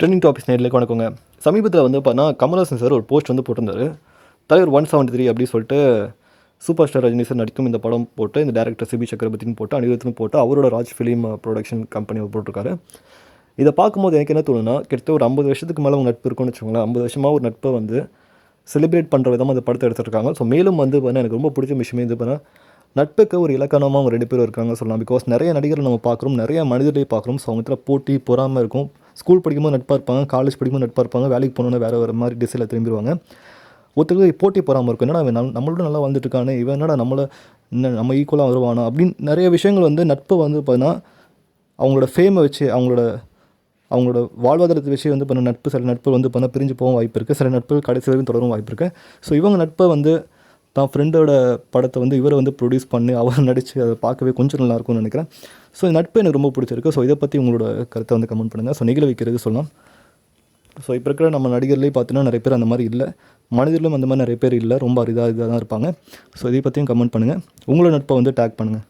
Trending topics நேரில் வணக்கங்க சமீபத்தில் வந்து பார்த்தா கமல்ஹாசன் சார் ஒரு போஸ்ட் வந்து போட்டிருந்தாரு. தலைவர் ஒன் செவன்ட்டி த்ரீ அப்படின்னு சொல்லிட்டு சூப்பர் ஸ்டார் ரஜினி சார் நடிக்கும் இந்த படம் போட்டு இந்த டேரக்டர் சிபி சக்கரவர்த்தின்னு போட்டு அனிருத்துன்னு போட்டு அவரோட ராஜ் ஃபிலிம் ப்ரொடக்ஷன் கம்பெனி போட்டிருக்காரு. இதை பார்க்கும்போது எனக்கு என்ன தோணுன்னா கிட்டத்தட்ட ஒரு ஐம்பது வருஷத்துக்கு மேலே அவங்க நட்பு இருக்குன்னு வச்சுக்கோங்களேன். ஐம்பது வருஷமாக ஒரு நட்பை வந்து செலிப்ரேட் பண்ணுற விதமாக அந்த படத்தை எடுத்துருக்காங்க. ஸோ மேலும் வந்து பார்த்தா எனக்கு ரொம்ப பிடிச்ச விஷயமே இது பண்ணால் நட்புக்கு ஒரு இலக்கணமாக அவங்க ரெண்டு பேரும் இருக்காங்க சொல்லலாம். பிகாஸ் நிறைய நடிகர்கள் நம்ம பார்க்குறோம் நிறைய மனிதர்களை பார்க்குறோம். ஸோ அவங்க போட்டி பொறாமல் இருக்கும். ஸ்கூல் படிக்கும்போது நட்பாக இருப்பாங்க காலேஜ் படிக்கும்போது நட்பாக இருப்பாங்க வேலைக்கு போனோன்னா வேறு வேறு மாதிரி டிசைல திரும்பிடுவாங்க. ஒருத்தருக்கு போட்டி போகாமல் இருக்கும் என்னடா இவன் நம்மளோட நல்லா வந்துட்டுருக்கானே இவன் என்னடா நம்மளை இன்னும் நம்ம ஈக்குவலாக வருவானா அப்படின்னு நிறைய விஷயங்கள் வந்து நட்பை வந்து பார்த்தீங்கன்னா அவங்களோட ஃபேமை வச்சு அவங்களோட அவங்களோட வாழ்வாதாரத்தை விஷயம் வந்து பண்ண நட்பு சில நட்பு வந்து பண்ண பிரிஞ்சு போகவும் வாய்ப்பு இருக்குது சில நட்புகள் கடைசி வரைக்கும் தொடரும் வாய்ப்பு இருக்குது ஸோ இவங்க நட்பை வந்து தான் ஃப்ரெண்டோட படத்தை வந்து இவரை வந்து ப்ரொடியூஸ் பண்ணி அவர் நடித்து அதை பார்க்கவே கொஞ்சம் நல்லாயிருக்கும்னு நினைக்கிறேன். ஸோ இந்த நட்பு எனக்கு ரொம்ப பிடிச்சிருக்கு. ஸோ இதை பற்றி உங்களோட கருத்தை வந்து கமெண்ட் பண்ணுங்கள் ஸோ நிகழ வைக்கிறது சொல்லலாம். ஸோ இப்போ இருக்கிற நம்ம நடிகர்லேயே பார்த்தீங்கன்னா நிறைய பேர் அந்த மாதிரி இல்லை. மனிதர்களும் அந்த மாதிரி நிறைய பேர் இல்லை. ரொம்ப அரிதாக இதாக தான் இருப்பாங்க. ஸோ இதை பற்றியும் கமெண்ட் பண்ணுங்கள் உங்களோட நட்பை வந்து டேக் பண்ணுங்கள்